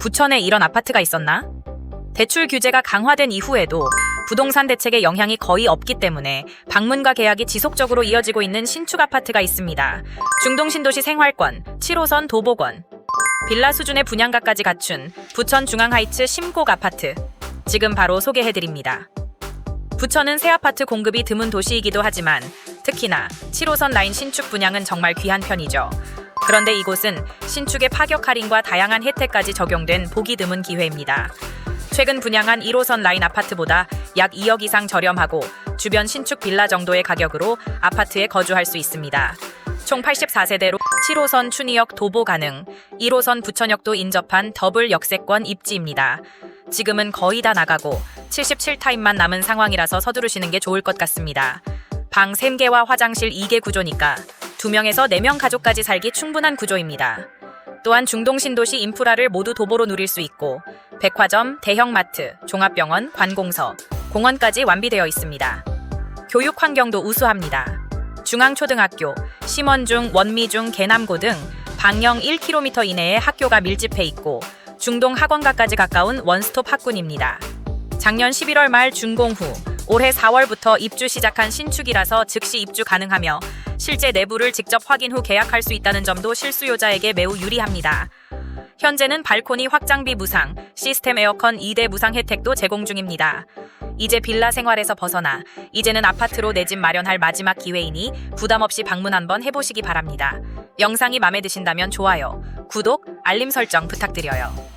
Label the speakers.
Speaker 1: 부천에 이런 아파트가 있었나? 대출 규제가 강화된 이후에도 부동산 대책의 영향이 거의 없기 때문에 방문과 계약이 지속적으로 이어지고 있는 신축 아파트가 있습니다. 중동 신도시 생활권, 7호선 도보권, 빌라 수준의 분양가까지 갖춘 부천 중앙하이츠 심곡 아파트. 지금 바로 소개해드립니다. 부천은 새 아파트 공급이 드문 도시이기도 하지만 특히나 7호선 라인 신축 분양은 정말 귀한 편이죠. 그런데 이곳은 신축의 파격 할인과 다양한 혜택까지 적용된 보기 드문 기회입니다. 최근 분양한 1호선 라인 아파트보다 약 2억 이상 저렴하고 주변 신축 빌라 정도의 가격으로 아파트에 거주할 수 있습니다. 총 84세대로 7호선 춘희역 도보 가능, 1호선 부천역도 인접한 더블 역세권 입지입니다. 지금은 거의 다 나가고 77타임만 남은 상황이라서 서두르시는 게 좋을 것 같습니다. 방 3개와 화장실 2개 구조니까 2명에서 4명 가족까지 살기 충분한 구조입니다. 또한 중동 신도시 인프라를 모두 도보로 누릴 수 있고 백화점, 대형마트, 종합병원, 관공서, 공원까지 완비되어 있습니다. 교육 환경도 우수합니다. 중앙초등학교, 심원중, 원미중, 계남고 등 방영 1km 이내에 학교가 밀집해 있고 중동 학원가까지 가까운 원스톱 학군입니다. 작년 11월 말 준공 후 올해 4월부터 입주 시작한 신축이라서 즉시 입주 가능하며 실제 내부를 직접 확인 후 계약할 수 있다는 점도 실수요자에게 매우 유리합니다. 현재는 발코니 확장비 무상, 시스템 에어컨 2대 무상 혜택도 제공 중입니다. 이제 빌라 생활에서 벗어나 이제는 아파트로 내 집 마련할 마지막 기회이니 부담 없이 방문 한번 해보시기 바랍니다. 영상이 마음에 드신다면 좋아요, 구독, 알림 설정 부탁드려요.